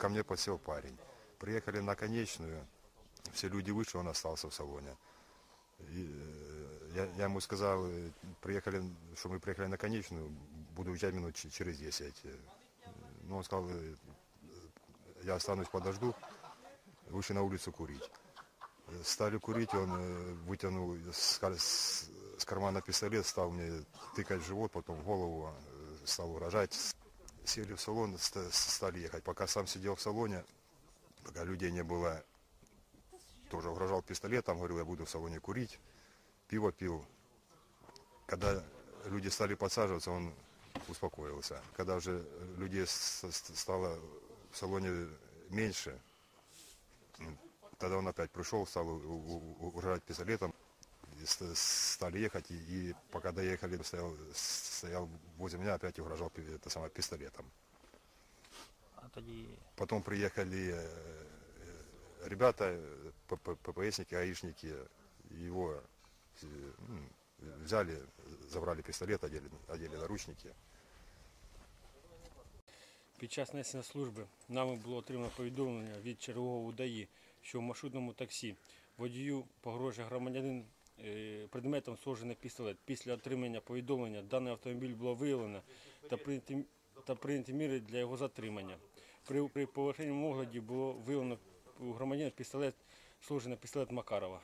ко мне подсел парень. Приехали на конечную, все люди вышли, он остался в салоне. И, э, я, я ему сказал, приехали, что мы приехали на конечную, буду уезжать минут через 10. Э, Ну, он сказал, э, я останусь, подожду. Вышли на улицу курить. Стали курить, он э, вытянул с, с- кармана пистолет, стал мне тыкать в живот, потом в голову, стал угрожать. Сели в салон, ст- стали ехать. Пока сам сидел в салоне, пока людей не было, тоже угрожал пистолетом, говорил, я буду в салоне курить, пиво пил. Когда люди стали подсаживаться, он успокоился. Когда уже людей стало в салоне меньше, тогда он опять пришел, стал угрожать пистолетом И ст- стали ехать, и, и пока доехали, стоял, стоял возле меня, опять угрожал пи- это самое, пистолетом. А тоді Потом приехали э, э, ребята, э, П- П- ППСники, гаишники, его э, м, взяли, забрали пистолет, одели, одели наручники. Під час несення служби нами було отримано повідомлення від чергового УДАІ, що в маршрутному таксі водію погрожує громадянин е, предметом сложений пістолет. Після отримання повідомлення даний автомобіль було виявлено та прийняті, та прийняті міри для його затримання. При, при поверхневому огляді було виявлено у громадянина пістолет, сложений пістолет Макарова.